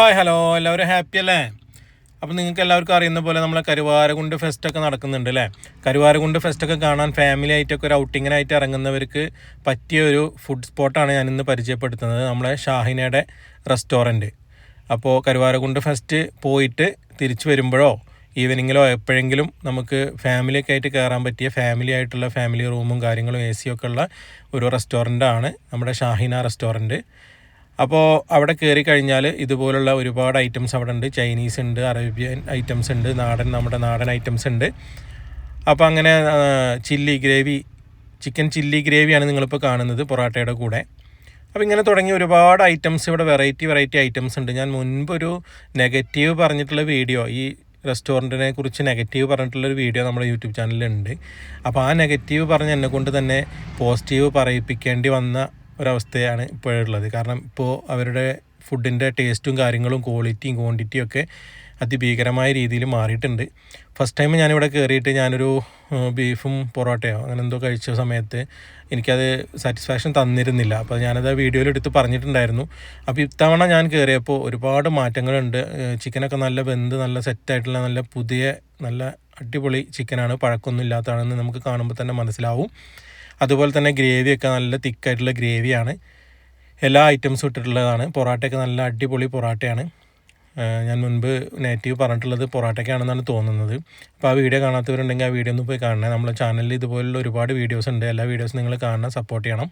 Hi hello. എല്ലാവരും happy അല്ലേ? അപ്പോൾ നിങ്ങൾക്ക് എല്ലാവർക്കും അറിയുന്ന പോലെ നമ്മളെ കരുവാരകുണ്ട് ഫെസ്റ്റൊക്കെ നടക്കുന്നുണ്ട് അല്ലേ? കരുവാരകുണ്ട് ഫെസ്റ്റൊക്കെ കാണാൻ ഫാമിലി ആയിട്ടൊക്കെ ഒരു ഔട്ടിങ്ങിനായിട്ട് ഇറങ്ങുന്നവർക്ക് പറ്റിയ ഒരു ഫുഡ് സ്പോട്ടാണ് ഞാൻ ഇന്ന് പരിചയപ്പെടുത്തുന്നത്. നമ്മളെ ഷാഹിനയുടെ റെസ്റ്റോറന്റ് അപ്പോൾ കരുവാരകുണ്ട് ഫെസ്റ്റ് പോയിട്ട് തിരിച്ചു വരുമ്പോഴോ ഈവനിങ്ങിലോ എപ്പോഴെങ്കിലും നമുക്ക് ഫാമിലിയൊക്കെ ആയിട്ട് കയറാൻ പറ്റിയ ഫാമിലി ആയിട്ടുള്ള ഫാമിലി റൂമും കാര്യങ്ങളും എ സിയൊക്കെ ഉള്ള ഒരു റെസ്റ്റോറന്റാണ് നമ്മുടെ ഷാഹിന റെസ്റ്റോറന്റ് അപ്പോൾ അവിടെ കയറി കഴിഞ്ഞാൽ ഇതുപോലുള്ള ഒരുപാട് ഐറ്റംസ് അവിടെ ഉണ്ട്. ചൈനീസ് ഉണ്ട് അറേബ്യൻ ഐറ്റംസ് ഉണ്ട് നാടൻ നമ്മുടെ നാടൻ ഐറ്റംസ് ഉണ്ട്. അപ്പോൾ അങ്ങനെ ചില്ലി ഗ്രേവി ചിക്കൻ ചില്ലി ഗ്രേവിയാണ് നിങ്ങളിപ്പോൾ കാണുന്നത് പൊറാട്ടയുടെ കൂടെ. അപ്പോൾ ഇങ്ങനെ തുടങ്ങി ഒരുപാട് ഐറ്റംസ് ഇവിടെ വെറൈറ്റി വെറൈറ്റി ഐറ്റംസ് ഉണ്ട്. ഞാൻ മുൻപൊരു നെഗറ്റീവ് പറഞ്ഞിട്ടുള്ള വീഡിയോ ഈ റെസ്റ്റോറന്റിനെ കുറിച്ച് നെഗറ്റീവ് പറഞ്ഞിട്ടുള്ളൊരു വീഡിയോ നമ്മുടെ യൂട്യൂബ് ചാനലിലുണ്ട് അപ്പോൾ ആ നെഗറ്റീവ് പറഞ്ഞ് എന്നെ കൊണ്ട് തന്നെ പോസിറ്റീവ് പറയിപ്പിക്കേണ്ടി വന്ന ഒരവസ്ഥയാണ് ഇപ്പോഴുള്ളത്. കാരണം ഇപ്പോൾ അവരുടെ ഫുഡിന്റെ ടേസ്റ്റും കാര്യങ്ങളും ക്വാളിറ്റിയും ക്വാണ്ടിറ്റിയും ഒക്കെ അതിഭീകരമായ രീതിയിൽ മാറിയിട്ടുണ്ട്. ഫസ്റ്റ് ടൈം ഞാനിവിടെ കയറിയിട്ട് ഞാനൊരു ബീഫും പൊറോട്ടയോ അങ്ങനെ എന്തോ കഴിച്ച സമയത്ത് എനിക്കത് സാറ്റിസ്ഫാക്ഷൻ തന്നിരുന്നില്ല. അപ്പോൾ ഞാനത് ആ വീഡിയോയിൽ എടുത്ത് പറഞ്ഞിട്ടുണ്ടായിരുന്നു. അപ്പോൾ ഇത്തവണ ഞാൻ കയറിയപ്പോൾ ഒരുപാട് മാറ്റങ്ങളുണ്ട്. ചിക്കനൊക്കെ നല്ല വെന്ത് നല്ല സെറ്റായിട്ടുള്ള നല്ല പുതിയ നല്ല അടിപൊളി ചിക്കനാണ് പഴക്കമൊന്നും ഇല്ലാത്തതാണെന്ന് നമുക്ക് കാണുമ്പോൾ തന്നെ മനസ്സിലാവും. അതുപോലെ തന്നെ ഗ്രേവിയൊക്കെ നല്ല തിക്കായിട്ടുള്ള ഗ്രേവിയാണ്. എല്ലാ ഐറ്റംസും ഇട്ടിട്ടുള്ളതാണ്. പൊറാട്ടയൊക്കെ നല്ല അടിപൊളി പൊറാട്ടയാണ്. ഞാൻ മുൻപ് നെഗറ്റീവ് പറഞ്ഞിട്ടുള്ളത് പൊറാട്ടയ്ക്കാണെന്നാണ് തോന്നുന്നത്. അപ്പോൾ ആ വീഡിയോ കാണാത്തവരുണ്ടെങ്കിൽ ആ വീഡിയോ ഒന്ന് പോയി കാണണേ. നമ്മളെ ചാനലിൽ ഇതുപോലുള്ള ഒരുപാട് വീഡിയോസ് ഉണ്ട്. എല്ലാ വീഡിയോസും നിങ്ങൾ കാണണം സപ്പോർട്ട് ചെയ്യണം.